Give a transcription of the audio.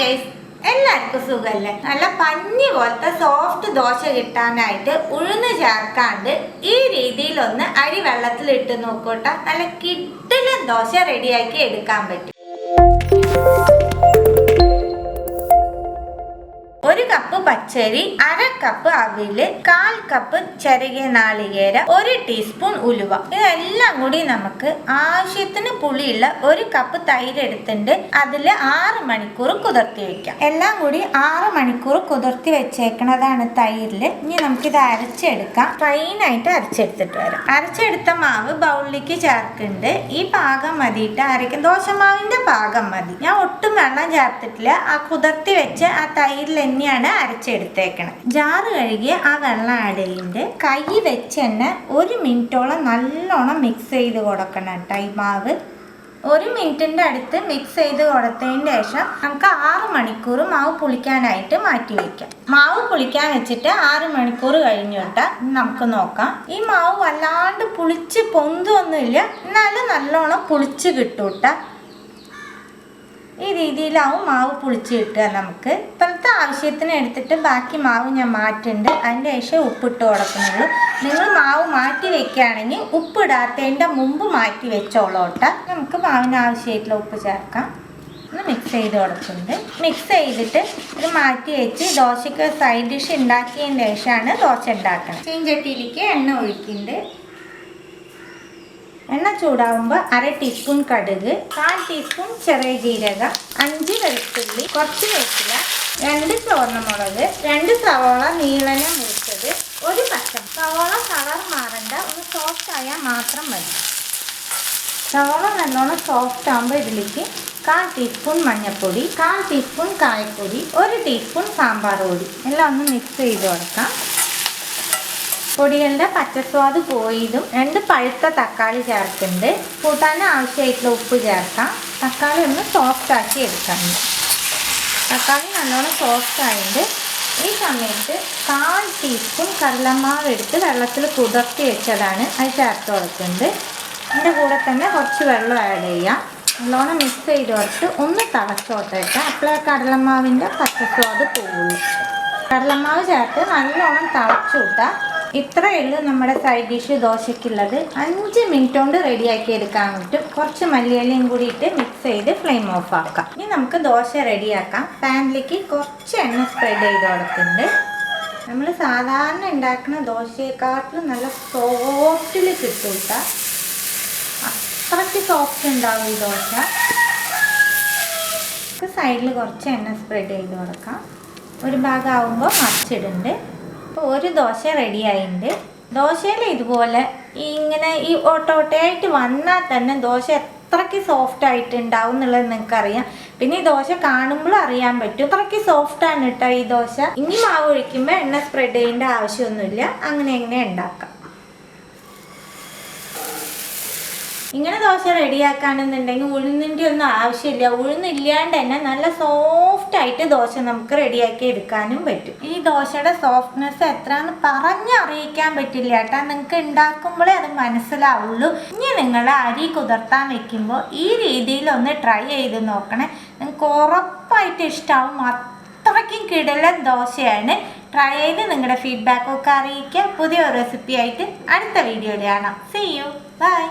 Guys എല്ലാവർക്കും സുഖമല്ലേ നല്ല പഞ്ഞി പോലത്തെ സോഫ്റ്റ് ദോശ കിട്ടാനായിട്ട് ഉഴുന്ന് ചേർക്കാണ്ട് ഈ രീതിയിലൊന്ന് അരി വെള്ളത്തിൽ ഇട്ട് നോക്കോട്ടെ നല്ല കിട്ടിലും ദോശ റെഡിയാക്കി എടുക്കാൻ പറ്റും. പച്ചരി അര കപ്പ് അവിൽ കാൽ കപ്പ് ചെറിയ നാളികേര ഒരു ടീസ്പൂൺ ഉലുവ. ഇതെല്ലാം കൂടി നമുക്ക് ആവശ്യത്തിന് പുളിയുള്ള ഒരു കപ്പ് തൈര് എടുത്തിട്ട് അതിൽ ആറ് മണിക്കൂർ കുതിർത്തി വെക്കാം. എല്ലാം കൂടി ആറ് മണിക്കൂർ കുതിർത്തി വെച്ചേക്കണതാണ് തൈരിൽ ഇനി നമുക്ക് ഇത് അരച്ചെടുക്കാം ഫൈനായിട്ട് അരച്ചെടുത്തിട്ട് വരാം. അരച്ചെടുത്ത മാവ് ബൗളിലേക്ക് ചേർക്കുന്നുണ്ട്. ഈ പാകം മതിയിട്ട് അരയ്ക്കും. ദോശമാവിന്റെ പാകം മതി. ഞാൻ ഒട്ടും വെള്ളം ചേർത്തിട്ടില്ല. ആ കുതിർത്തി വെച്ച് ആ തൈരിൽ തന്നെയാണ് അരച്ചെടുത്തേക്കണത് ജാറ് കഴുകിയ ആ വെള്ളം ആഡ് ചെയ്യുന്നുണ്ട് കൈ വെച്ച് തന്നെ ഒരു മിനിറ്റോളം നല്ലോണം മിക്സ് ചെയ്ത് കൊടുക്കണം കേട്ടോ ഈ മാവ്. ഒരു മിനിറ്റിന്റെ അടുത്ത് മിക്സ് ചെയ്ത് കൊടുത്തതിന് ശേഷം നമുക്ക് ആറ് മണിക്കൂർ മാവ് പുളിക്കാനായിട്ട് മാറ്റി വയ്ക്കാം മാവ് പുളിക്കാൻ വെച്ചിട്ട് ആറ് മണിക്കൂർ കഴിഞ്ഞു കേട്ടാ നമുക്ക് നോക്കാം. ഈ മാവ് വല്ലാണ്ട് പുളിച്ച് പൊന്തൊന്നുമില്ല എന്നാലും നല്ലോണം പുളിച്ച് കിട്ടും കേട്ടാ ഈ രീതിയിലാവും മാവ് പുളിച്ച് കിട്ടുക നമുക്ക്. ഇപ്പോഴത്തെ ആവശ്യത്തിന് എടുത്തിട്ട് ബാക്കി മാവ് ഞാൻ മാറ്റുന്നുണ്ട്. അതിന്റെ ശേഷം ഉപ്പിട്ട് കൊടുക്കുന്നുള്ളൂ നിങ്ങൾ മാവ് മാറ്റി വെക്കുകയാണെങ്കിൽ ഉപ്പിടാത്തതിന്റെ മുമ്പ് മാറ്റി വെച്ചോളോട്ട നമുക്ക് മാവിന് ആവശ്യമായിട്ടുള്ള ഉപ്പ് ചേർക്കാം. ഒന്ന് മിക്സ് ചെയ്ത് കൊടുക്കുന്നുണ്ട് മിക്സ് ചെയ്തിട്ട് ഇത് മാറ്റി വെച്ച് ദോശയ്ക്ക് സൈഡ് ഡിഷ് ഉണ്ടാക്കിയതിന് ശേഷമാണ് ദോശ ഉണ്ടാക്കുന്നത്. ചീഞ്ചട്ടിയിലേക്ക് എണ്ണ ഒഴിക്കുന്നുണ്ട്. എണ്ണ ചൂടാവുമ്പോൾ അര ടീസ്പൂൺ കടുക് കാൽ ടീസ്പൂൺ ചെറിയ ജീരകം അഞ്ച് വെളുത്തുള്ളി കുറച്ച് വേപ്പില രണ്ട് ചുവന്നമുളക് രണ്ട് സവോള നീളന മുറിച്ചത് ഒരു പച്ചം സവോള കളർ മാറണ്ട ഒന്ന് സോഫ്റ്റ് ആയാൽ മാത്രം മതി. സവോള നല്ലോണം സോഫ്റ്റ് ആകുമ്പോൾ ഇതിലേക്ക് കാൽ ടീസ്പൂൺ മഞ്ഞൾപ്പൊടി കാൽ ടീസ്പൂൺ കായപ്പൊടി ഒരു ടീസ്പൂൺ സാമ്പാർ പൊടി. എല്ലാം ഒന്ന് മിക്സ് ചെയ്ത് കൊടുക്കാം. പൊടികളുടെ പച്ചസ്വാദ് പോയതും രണ്ട് പഴുത്ത തക്കാളി ചേർക്കുന്നുണ്ട് കൂട്ടാൻ ആവശ്യമായിട്ടുള്ള ഉപ്പ് ചേർക്കാം. തക്കാളി ഒന്ന് സോഫ്റ്റ് ആക്കി എടുക്കാം. തക്കാളി നല്ലോണം സോഫ്റ്റ് ആയിട്ട് ഈ സമയത്ത് കാൽ ടീസ്പൂൺ കടലമാവ് എടുത്ത് വെള്ളത്തിൽ കുതിർത്തി വെച്ചതാണ് അത് ചേർത്ത് കൊടുക്കുന്നത്. അതിന്റെ കൂടെ തന്നെ കുറച്ച് വെള്ളം ആഡ് ചെയ്യാം. നല്ലോണം മിക്സ് ചെയ്ത് കൊടുത്ത് ഒന്ന് തിളച്ചോട്ടേക്കാം അപ്പോഴേ കടലമാവിന്റെ പച്ചസ്വാദ് പോകുള്ളൂ. കടലമാവ് ചേർത്ത് നല്ലോണം തിളച്ചു വിട്ടാൽ ഇത്രയേ ഉള്ളൂ നമ്മുടെ സൈഡ് ഡിഷ് ദോശയ്ക്കുള്ളത്. അഞ്ച് മിനിറ്റ് കൊണ്ട് റെഡിയാക്കി എടുക്കാൻ പറ്റും. കുറച്ച് മല്ലിയിലയും കൂടി ഇട്ട് മിക്സ് ചെയ്ത് ഫ്ലെയിം ഓഫ് ആക്കാം. ഇനി നമുക്ക് ദോശ റെഡിയാക്കാം പാനിലേക്ക് കുറച്ച് എണ്ണ സ്പ്രെഡ് ചെയ്ത് കൊടുക്കുന്നുണ്ട് നമ്മൾ സാധാരണ ഉണ്ടാക്കുന്ന ദോശയെക്കാട്ടിലും നല്ല സോഫ്റ്റിൽ കിട്ടൂട്ട കേട്ടോ അത്രയ്ക്ക് സോഫ്റ്റ് ഉണ്ടാവും ഈ ദോശ. സൈഡിൽ കുറച്ച് എണ്ണ സ്പ്രെഡ് ചെയ്ത് കൊടുക്കാം. ഒരു ഭാഗമാകുമ്പോൾ മറിച്ചിടുന്നുണ്ട്. അപ്പോൾ ഒരു ദോശ റെഡിയായിട്ടുണ്ട് ദോശയിൽ ഇതുപോലെ ഇങ്ങനെ ഈ ഓട്ടോട്ടയായിട്ട് വന്നാൽ തന്നെ ദോശ എത്രയ്ക്ക് സോഫ്റ്റ് ആയിട്ട് ഉണ്ടാവും എന്നുള്ളത് നിങ്ങൾക്ക് അറിയാം പിന്നെ ഈ ദോശ കാണുമ്പോഴും അറിയാൻ പറ്റും. അത്രയ്ക്ക് സോഫ്റ്റ് ആണ് കേട്ടോ ഈ ദോശ. ഇനി മാവ് ഒഴിക്കുമ്പോൾ എണ്ണ സ്പ്രെഡ് ചെയ്യേണ്ട ആവശ്യമൊന്നുമില്ല. അങ്ങനെ എങ്ങനെ ഉണ്ടാക്കാം. ഇങ്ങനെ ദോശ റെഡിയാക്കാണെന്നുണ്ടെങ്കിൽ ഉഴുന്നിന്റെ ഒന്നും ആവശ്യമില്ല. ഉഴുന്നില്ലാണ്ട് തന്നെ നല്ല സോഫ്റ്റ് ആയിട്ട് ദോശ നമുക്ക് റെഡിയാക്കി എടുക്കാനും പറ്റും. ഈ ദോശയുടെ സോഫ്റ്റ്നെസ് എത്രയാന്ന് പറഞ്ഞറിയിക്കാൻ പറ്റില്ല കേട്ടാ. നിങ്ങൾക്ക് ഉണ്ടാക്കുമ്പോഴേ അത് മനസ്സിലാവുള്ളൂ. ഇനി നിങ്ങൾ അരി കുതിർത്താൻ വെക്കുമ്പോൾ ഈ രീതിയിൽ ഒന്ന് ട്രൈ ചെയ്ത് നോക്കണേ. നിങ്ങൾക്ക് ഉറപ്പായിട്ട് ഇഷ്ടമാവും അത്രയ്ക്കും കിടലൻ ദോശയാണ്. ട്രൈ ചെയ്ത് നിങ്ങളുടെ ഫീഡ്ബാക്കൊക്കെ അറിയിക്കുക. പുതിയ റെസിപ്പി ആയിട്ട് അടുത്ത വീഡിയോയിൽ കാണാം. See you by